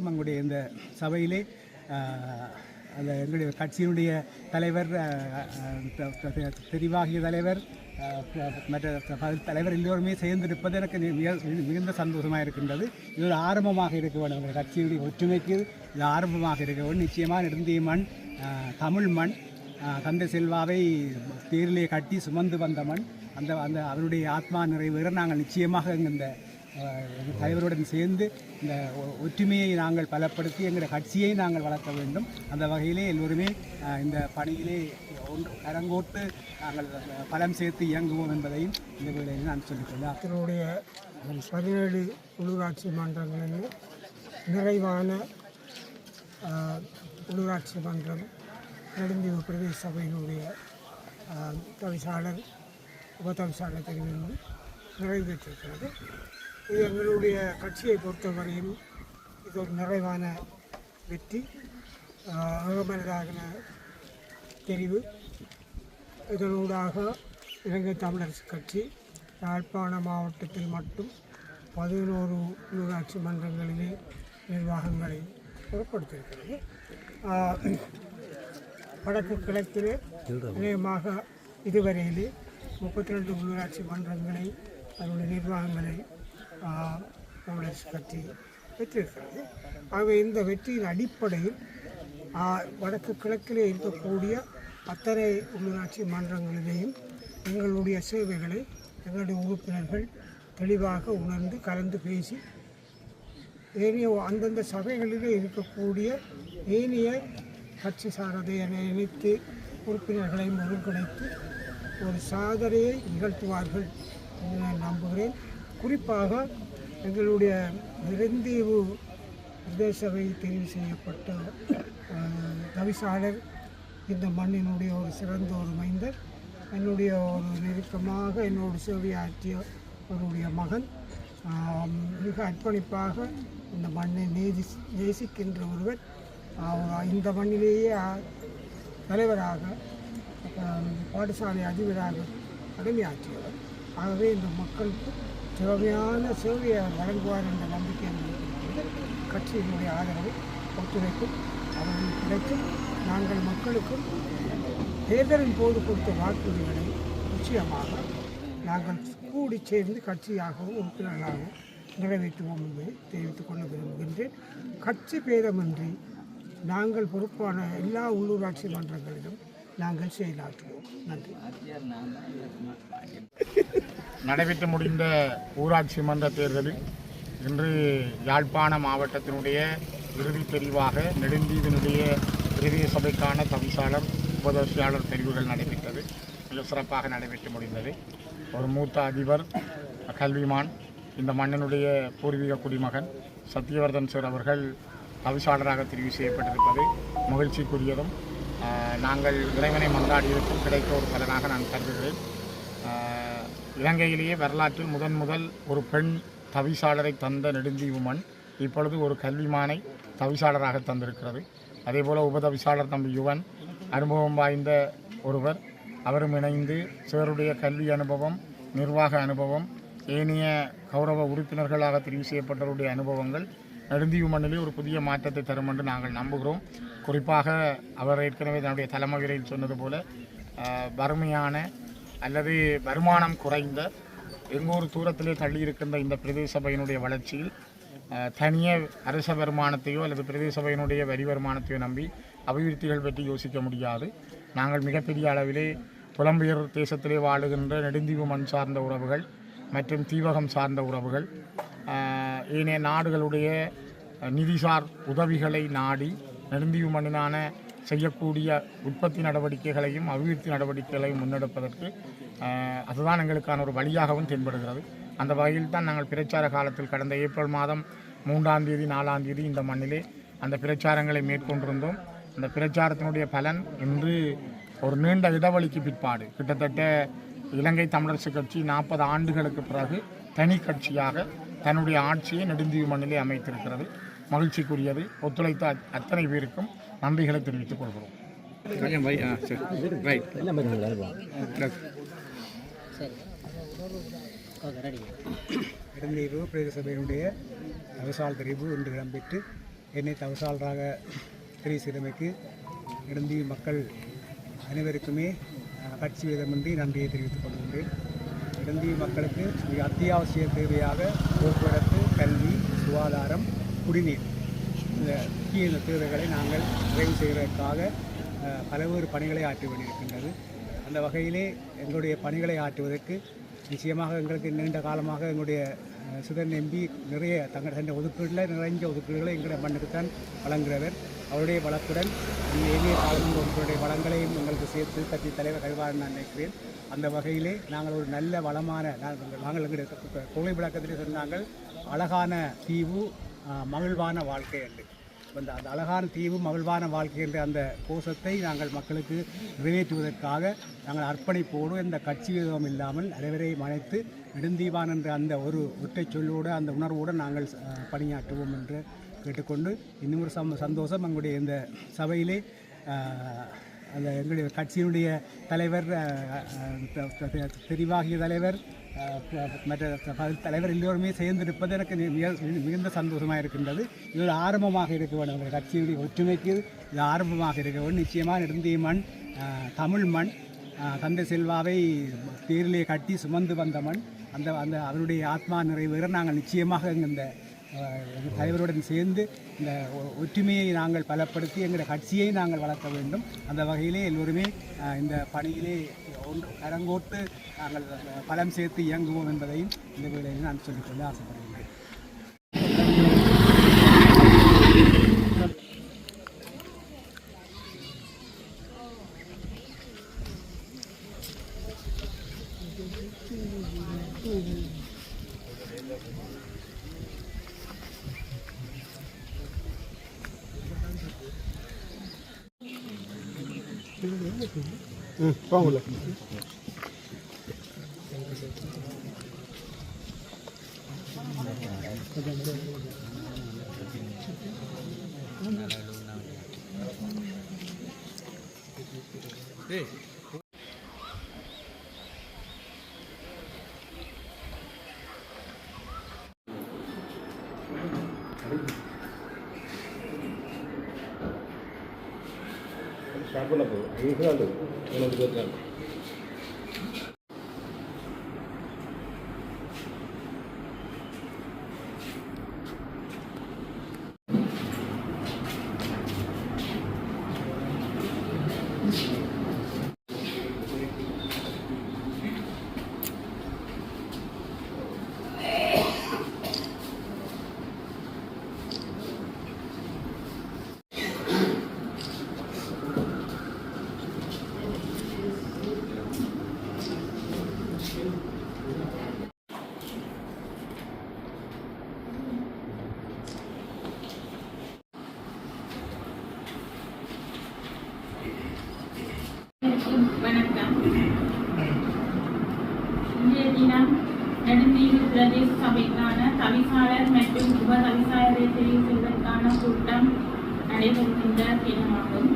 எங்களுடைய இந்த சபையிலே அந்த எங்களுடைய கட்சியினுடைய தலைவர் தெரிவாகிய தலைவர் மற்ற தலைவர் எல்லோருமே சேர்ந்திருப்பது எனக்கு மிக மிகுந்த சந்தோஷமாக இருக்கின்றது. இது ஒரு ஆரம்பமாக இருக்க வேண்டும். எங்கள் கட்சியுடைய ஒற்றுமைக்கு இது ஆரம்பமாக இருக்க வேண்டும். நிச்சயமாக நெடுந்திய மண் தமிழ் மண் தந்தை செல்வாவை தேரிலே கட்டி சுமந்து வந்த மண் அந்த அந்த அவருடைய ஆத்மா நிறைவேற நாங்கள் நிச்சயமாக இந்த தலைவருடன் சேர்ந்து இந்த ஒற்றுமையை நாங்கள் பலப்படுத்தி எங்கள் கட்சியை நாங்கள் வளர்க்க வேண்டும். அந்த வகையிலே எல்லோருமே இந்த பணியிலே ஒன்று கரங்கோட்டு நாங்கள் பலம் சேர்த்து இயங்குவோம் என்பதையும் இந்த வேளையில் நான் சொல்லிக்கொள்ளேன் இதனுடைய பதினேழு உள்ளூராட்சி மன்றங்களில் நிறைவான உள்ளூராட்சி மன்றம் நெடுந்தீவு பிரதேச சபையினுடைய தவிசாளர் உபதவிசாளர் தெரிவிலும் நிறைவேற்றிருக்கிறது இது எங்களுடைய கட்சியை பொறுத்தவரையும் இது ஒரு நிறைவான வெற்றி அகமனதாகின தெரிவு. இதனூடாக இலங்கை தமிழரசு கட்சி யாழ்ப்பாண மாவட்டத்தில் மட்டும் பதினோரு உள்ளூராட்சி மன்றங்களிலே நிர்வாகங்களை பொருட்படுத்தியிருக்கிறது. வடக்கு கிழக்கிலே அநேகமாக இதுவரையிலே முப்பத்தி ரெண்டு உள்ளூராட்சி மன்றங்களை அதனுடைய நிர்வாகங்களை ஆஹ், கட்சி பெற்றிருக்கிறது ஆகவே இந்த வெற்றியின் அடிப்படையில் வடக்கு கிழக்கிலே இருக்கக்கூடிய அத்தனை உள்ளூராட்சி மன்றங்களிலேயும் எங்களுடைய சேவைகளை எங்களுடைய உறுப்பினர்கள் தெளிவாக உணர்ந்து கலந்து பேசி ஏனைய அந்தந்த சபைகளிலே இருக்கக்கூடிய ஏனைய கட்சி சாரதை இணைத்து உறுப்பினர்களையும் ஒருங்கிணைத்து ஒரு சாதனையை நிகழ்த்துவார்கள் என நம்புகிறேன். குறிப்பாக எங்களுடைய நெருந்தீவு பிரதேசவை தெரிவு செய்யப்பட்ட தவிசாளர் இந்த மண்ணினுடைய ஒரு சிறந்த ஒரு மைந்தர் என்னுடைய ஒரு நெருக்கமாக என்னோடு சேவையாற்றிய அவருடைய மகன் மிக அர்ப்பணிப்பாக இந்த மண்ணை நேசி நேசிக்கின்ற ஒருவர். இந்த மண்ணிலேயே தலைவராக பாடசாலை அதிபராக கடமையாற்றியவர். ஆகவே இந்த மக்களுக்கு திறமையான சேவையை வழங்குவார் என்ற நம்பிக்கை கட்சியினுடைய ஆதரவு ஒத்துழைப்பும் அவர்கள் கிடைக்கும் நாங்கள் மக்களுக்கும் தேர்தலின் போது கொடுத்த வாக்குறுதிகளை நிச்சயமாக நாங்கள் கூடி சேர்ந்து கட்சியாகவும் உறுப்பினர்களாகவும் நிறைவேற்றுவோம் என்பதை தெரிவித்துக் கொள்ள விரும்புகின்றேன். கட்சி பேதமின்றி நாங்கள் பொறுப்பான எல்லா உள்ளூராட்சி மன்றங்களிலும் நாங்கள் செயலாற்றுவோம். நன்றி. நடைபெற்று முடிந்த ஊராட்சி மன்ற தேர்தலில் இன்று யாழ்ப்பாண மாவட்டத்தினுடைய இறுதித் தெரிவாக நெடுந்தீவினுடைய பிரதேச சபைக்கான தவிசாளர் உபதவிசாளர் தெரிவுகள் நடைபெற்றது. மிக சிறப்பாக நடைபெற்று முடிந்தது. ஒரு மூத்த அதிபர் கல்விமான் இந்த மண்ணினுடைய பூர்வீக குடிமகன் சத்யவர்தன் சார் அவர்கள் தவிசாளராக தெரிவு செய்யப்பட்டிருப்பது மகிழ்ச்சிக்குரியதும் நாங்கள் இறைவனை மன்றாடியிருக்கும் கிடைத்த ஒரு பலனாக நான் கருதுகிறேன். இலங்கையிலேயே வரலாற்றில் முதன் முதல் ஒரு பெண் தவிசாளரை தந்த நெடுந்தீவுமன் இப்பொழுது ஒரு கல்விமானை தவிசாளராக தந்திருக்கிறது. அதேபோல் உபதவிசாளர் தம்பி யுவன் அனுபவம் வாய்ந்த ஒருவர். அவரும் இணைந்து சிவருடைய கல்வி அனுபவம் நிர்வாக அனுபவம் ஏனைய கௌரவ உறுப்பினர்களாக தெரிவு செய்யப்பட்டவருடைய அனுபவங்கள் நெடுந்தீவு மண்ணிலே ஒரு புதிய மாற்றத்தை தரும் என்று நாங்கள் நம்புகிறோம். குறிப்பாக அவர் ஏற்கனவே தன்னுடைய தலைமகிரையில் சொன்னது போல வறுமையான அல்லது வருமானம் குறைந்த எங்கூர் தூரத்திலே தள்ளி இருக்கின்ற இந்த பிரதேச சபையினுடைய வளர்ச்சியில் தனிய அரச வருமானத்தையோ அல்லது பிரதேசபையினுடைய வரி வருமானத்தையோ நம்பி அபிவிருத்திகள் பற்றி யோசிக்க முடியாது. நாங்கள் மிகப்பெரிய அளவிலே புலம்பெயர் தேசத்திலே வாழுகின்ற நெடுந்தீவு மண் சார்ந்த உறவுகள் மற்றும் தீவகம் சார்ந்த உறவுகள் ஏனைய நாடுகளுடைய நிதிசார் உதவிகளை நாடி நெடுந்தீவு மண்ணினான செய்யக்கூடிய உற்பத்தி நடவடிக்கைகளையும் அபிவிருத்தி நடவடிக்கைகளையும் முன்னெடுப்பதற்கு அதுதான் எங்களுக்கான ஒரு வழியாகவும் தென்படுகிறது. அந்த வகையில் தான் நாங்கள் பிரச்சார காலத்தில் கடந்த ஏப்ரல் மாதம் மூன்றாம் தேதி நாலாம் தேதி இந்த மண்ணிலே அந்த பிரச்சாரங்களை மேற்கொண்டிருந்தோம். அந்த பிரச்சாரத்தினுடைய பலன் இன்று ஒரு நீண்ட இடைவெளிக்கு பிற்பாடு. கிட்டத்தட்ட இலங்கை தமிழரசு கட்சி நாற்பது ஆண்டுகளுக்கு பிறகு தனி கட்சியாக தன்னுடைய ஆட்சியை நெடுந்தீவு மண்ணிலே அமைத்திருக்கிறது. மகிழ்ச்சிக்குரியது. ஒத்துழைத்த அத்- அத்தனை பேருக்கும் நன்றிகளை தெரிவித்துக் கொள்கிறோம். இடந்தீவு பிரதேச சபையினுடைய தவசால் தெரிவு இன்று இடம்பெற்று என்னை தவசாளராக தெரிவு செய்தமைக்கு நெடுந்தி மக்கள் அனைவருக்குமே கட்சி விதமின்றி நன்றியை தெரிவித்துக் கொள்கின்றேன். நெடுந்தி மக்களுக்கு மிக அத்தியாவசிய தேவையாக போக்குவரத்து கல்வி சுகாதாரம் குடிநீர் இந்த முக்கிய தேவைகளை நாங்கள் நிறைவு செய்வதற்காக பல்வேறு பணிகளை ஆற்றி வேண்டியிருக்கின்றது அந்த வகையிலே எங்களுடைய பணிகளை ஆற்றுவதற்கு நிச்சயமாக எங்களுக்கு நீண்ட காலமாக எங்களுடைய சுதன் எம்பி நிறைய தங்கள் சென்ற ஒதுக்கீடில் நிறைஞ்ச ஒதுக்கீடுகளை எங்களுடைய மண்ணுக்குத்தான் வழங்குகிறவர். அவருடைய வளத்துடன் இந்த ஏனைய காலம் உங்களுடைய வளங்களையும் எங்களுக்கு சேர்த்து கட்சி தலைவர் கைவாறு நான் நினைக்கிறேன். அந்த வகையிலே நாங்கள் ஒரு நல்ல வளமான நாங்கள் நாங்கள் எங்களுடைய கொள்கை விளக்கத்திலே சொன்னாங்கள் அழகான தீவு மகிழ்வான வாழ்க்கை என்று. அந்த அந்த அழகான தீவு மகிழ்வான வாழ்க்கை என்ற அந்த கோஷத்தை நாங்கள் மக்களுக்கு நிறைவேற்றுவதற்காக நாங்கள் அர்ப்பணிப்போடு எந்த கட்சி விதம் இல்லாமல் அனைவரையும் அழைத்து நெடுந்தீவான் என்ற அந்த ஒரு ஒற்றை சொல்லோடு அந்த உணர்வோடு நாங்கள் பணியாற்றுவோம் என்று கேட்டுக்கொண்டு இன்னும் ஒரு சம் சந்தோஷம் எங்களுடைய இந்த சபையிலே அந்த எங்களுடைய கட்சியினுடைய தலைவர் தெரிவாகிய தலைவர் மற்ற ப- தலைவர் எல்லோருமே சேர்ந்திருப்பது எனக்கு மிக- மிகுந்த சந்தோஷமாக இருக்கின்றது இது ஒரு ஆரம்பமாக இருக்க வேண்டும். எங்கள் கட்சியுடைய ஒற்றுமைக்கு இது ஆரம்பமாக இருக்க வேண்டும். நிச்சயமாக நெடுந்திய மண் தமிழ் மண் தந்தை செல்வாவை தேரிலே கட்டி சுமந்து வந்த மண் அந்த அந்த அவருடைய ஆத்மா நிறைவேற நாங்கள் நிச்சயமாக இந்த எங்கள் தலைவருடன் சேர்ந்து இந்த ஒ- ஒற்றுமையை நாங்கள் பலப்படுத்தி எங்களுடைய கட்சியை நாங்கள் வளர்க்க வேண்டும். அந்த வகையிலே எல்லோருமே இந்த பணியிலே ஒன்று கரங்கோட்டு நாங்கள் பலம் சேர்த்து இயங்குவோம் என்பதையும் இந்த வேளையில் நான் சொல்லிக்கொள்ள ஆசைப்படுகிறேன். 응, 빵 올라. 네. కాకుండా ఐదు నిమిషాలు నేను தவிசாளர் மற்றும் உப தவிசாளரை தெரிவு செய்வதற்கான கூட்டம் நடைபெறுகின்ற தினமாகும்.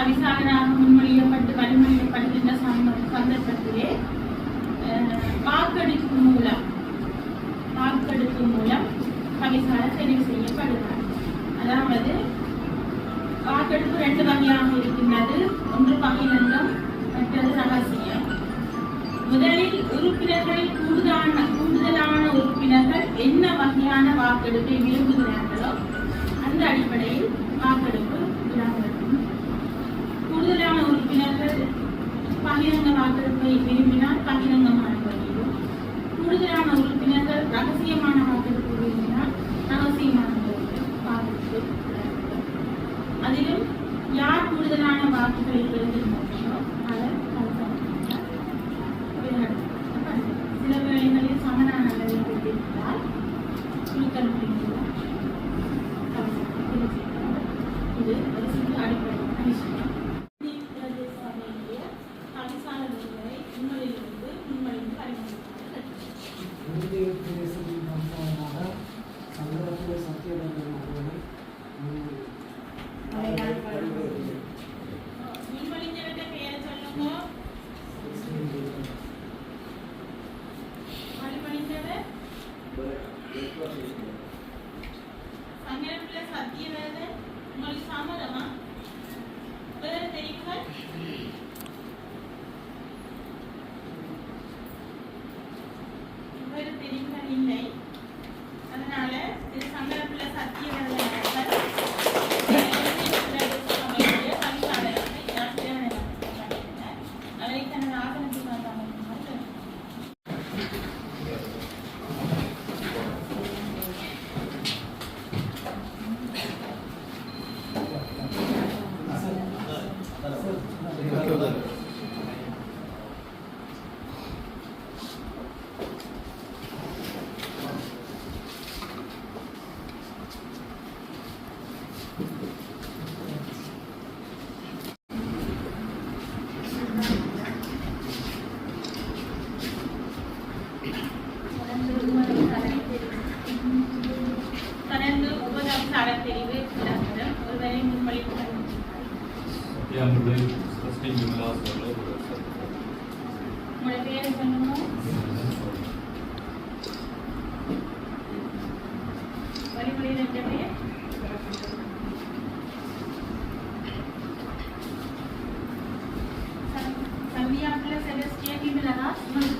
தவிசாளராக முன்மொழியப்பட்டு வழிமொழியப்படுகின்ற சந்த- சந்தர்ப்பத்திலே வாக்கெடுப்பு மூலம் வாக்கெடுப்பு மூலம் தவிசாளர் தெரிவு செய்யப்படுகிறார் அதாவது வாக்கெடுப்பு ரெண்டு வகையாக இருக்கின்றது ஒன்று பகிரங்கம் மற்றது ரகசியம் முதலில் உறுப்பினர்கள் கூடுதலான கூடுதலான உறுப்பினர்கள் என்ன வகையான வாக்கெடுப்பை விரும்புகிறார்களோ பகிரங்க வாக்கெடுப்பை விரும்பினால் பகிரங்கமான வழியிலும் கூடுதலான உறுப்பினர்கள் ரகசியமான வாக்கெடுப்பு அதனால না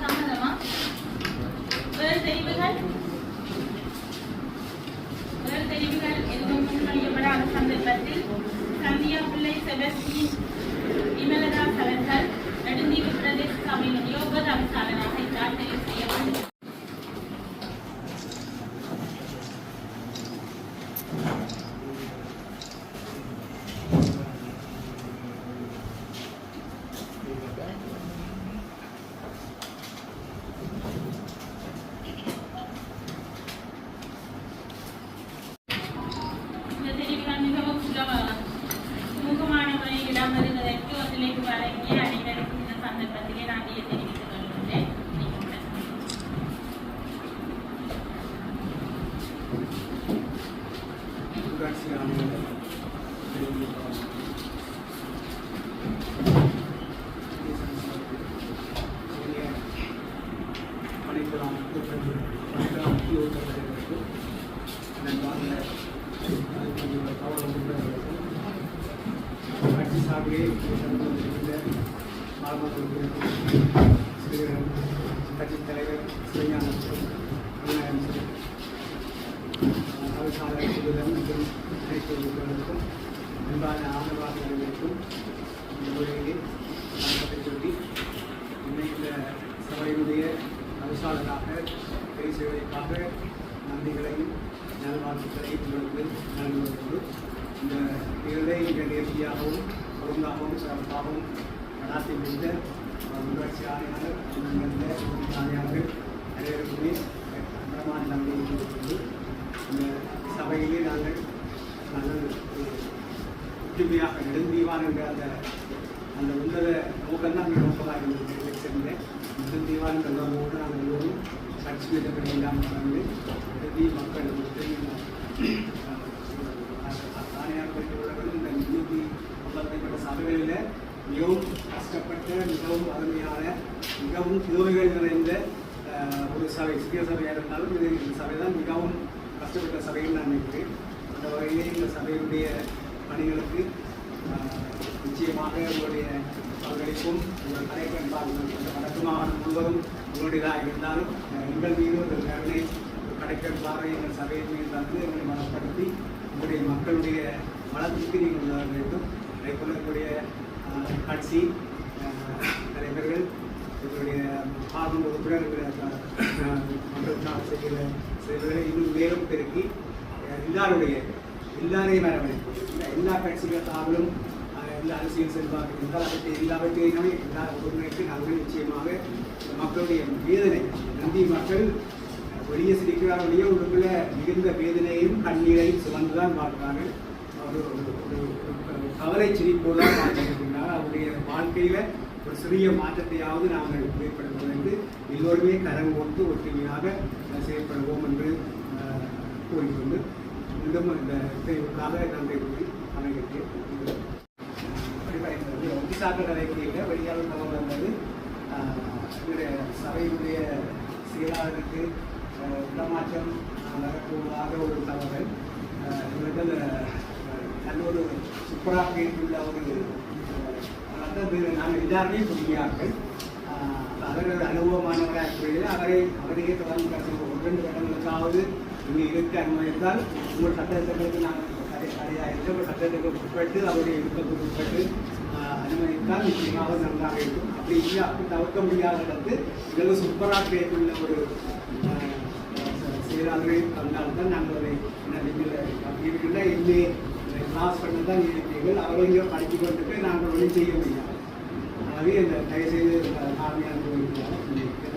கட்சி கட்சித் தலைவர் சிவஞானத்துக்கும் சுகுதன் மற்றும் அனைத்து உறுப்பினர்களுக்கும் அன்பான ஆதரவாளர்களுக்கும் இந்த வணக்கத்தை சொல்லி இன்னைக்கு இந்த சபையினுடைய அவசாளராக தெரிவு செய்வதற்காக நன்றிகளையும் நல்வாழ்த்துக்களையும் உங்களுக்கு நல்குவதோடு இந்த தேர்தலை இங்கே நேர்த்தியாகவும் ஒழுங்காகவும் சிறப்பாகவும் நடாத்தி முடிந்த உள்ளாட்சி ஆணையாளர் அந்தந்த ஆணையாளர்கள் அனைவருக்குமே பிரமாண நம்பிக்கை கொண்டு இந்த சபையிலே நாங்கள் நாங்கள் ஒற்றுமையாக நெடுந்தீவான் என்ற அந்த அந்த உன்னத நோக்கம் தான் நோக்கமாக இருந்தது எலெக்ஷனில் நெடுந்தீவான் என்ற நோக்கோடு நாங்கள் எல்லோரும் கட்சி மீட்டப்படி இல்லாமல் கலந்து நெடுந்தி மக்கள் ஒற்றுமை மிகவும் கஷ்டப்பட்ட மிகவும் அருமையான மிகவும் புதுமைகள் நிறைந்த ஒரு சபை சிறிய சபையாக இருந்தாலும் இது இந்த சபை தான் மிகவும் கஷ்டப்பட்ட சபைன்னு நான் நினைக்கிறேன். அந்த வகையிலே இந்த சபையினுடைய பணிகளுக்கு நிச்சயமாக உங்களுடைய பங்களிப்பும் உங்கள் கலைப்பெண் அந்த வடக்கு மாகாணம் முழுவதும் உங்களுடையதாக இருந்தாலும் எங்கள் மீது ஒரு கருணை ஒரு கடைக்கல் பார்வை எங்கள் சபையின் மீது தந்து எங்களை மனப்படுத்தி உங்களுடைய மக்களுடைய வளர்ச்சிக்கு நீங்கள் உதவ வேண்டும். அதே போல கட்சி தலைவர்கள் எங்களுடைய ஆர்வம் உறுப்பினர் செய்கிற செயல்களை இன்னும் மேலும் பெருக்கி எல்லாருடைய எல்லாரையும் அரவணைப்பு இந்த எல்லா கட்சிகள் சார்பிலும் எல்லா அரசியல் செல்வாக்கு இருந்தால் அவற்றை எல்லாவற்றையுமே எல்லா ஒருங்கிணைத்து நாங்கள் நிச்சயமாக மக்களுடைய வேதனை நந்தி மக்கள் வெளியே சிரிக்கிறார்களே உள்ளுக்குள்ள மிகுந்த வேதனையும் கண்ணீரையும் சுமந்துதான் பார்க்கிறார்கள் ஒரு ஒரு- கவலை சிரிப்போடு பார்க்கிறார்கள் அவருடைய வாழ்க்கையில ஒரு சிறிய மாற்றத்தையாவது நாங்கள் ஏற்படுத்துவோம் என்று எல்லோருமே கரம் கொடுத்து ஒற்றுமையாக செயற்படுவோம் செயல்படுவோம் என்று கூறிக்கொண்டு மீண்டும் இந்த தேர்வுக்காக நன்றி கூறி அமைகிறேன் ஒட்டிசாக்க கலைக்குரிய வெளியாளர் தகவல் வந்தது என்னுடைய சபையினுடைய செயலாளருக்கு இடமாற்றம் அஹ், ஒரு தகவல். இவர்கள் நல்ல ஒரு சூப்பராக கேட்டுள்ள ஒரு அஹ், அதாவது நாங்கள் எல்லாருமே புதியார்கள் அஹ், அவர் ஒரு அனுபவமானவராக இருக்கிறது அவரை அவரையே தொடர்ந்து பேசுவோம் ஒரு ரெண்டு கட்டங்களுக்காவது இங்கே இருக்க அனுமதித்தால் உங்கள் சட்டத்திட்டங்களுக்கு நாங்கள் கடை கடையாக இருக்க சட்டத்திற்கு உட்பட்டு அவருடைய விருப்பத்துக்கு உட்பட்டு அனுமதித்தால் நிச்சயமாக நன்றாக இருக்கும். அப்படி இல்லை அப்படி தவிர்க்க முடியாத இடத்து எங்களுக்கு சூப்பராக கேட்டுள்ள ஒரு செயலாளரை வந்தால்தான் நாங்கள் அதை இதுக்குள்ள இல்லை. கிளாஸ் பண்ண தான் இருக்கிறீர்கள் அவர்கள் படித்து கொண்டுட்டு நாங்கள் ஒன்றும் செய்ய முடியாது ஆகவே இந்த தயவுசெய்து காமியாக போயிருக்கிறார்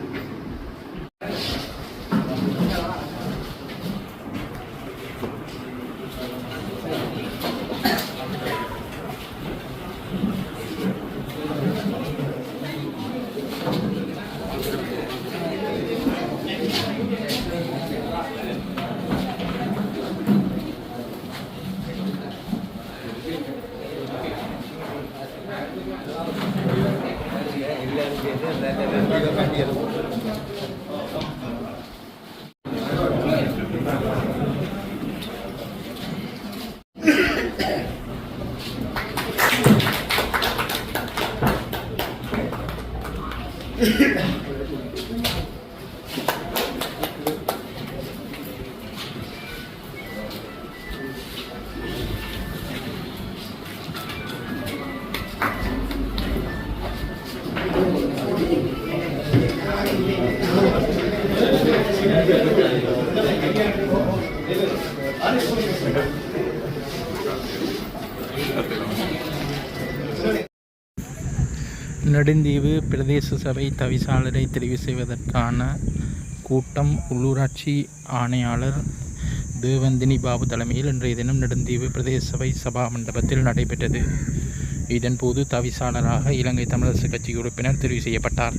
நெடுந்தீவு பிரதேச சபை தவிசாளரை தெரிவு செய்வதற்கான கூட்டம் உள்ளூராட்சி ஆணையாளர் தேவந்தினி பாபு தலைமையில் இன்றைய தினம் நெடுந்தீவு பிரதேச சபை சபா மண்டபத்தில் நடைபெற்றது. இதன்போது தவிசாளராக இலங்கை தமிழரசு கட்சி உறுப்பினர் தெரிவு செய்யப்பட்டார்.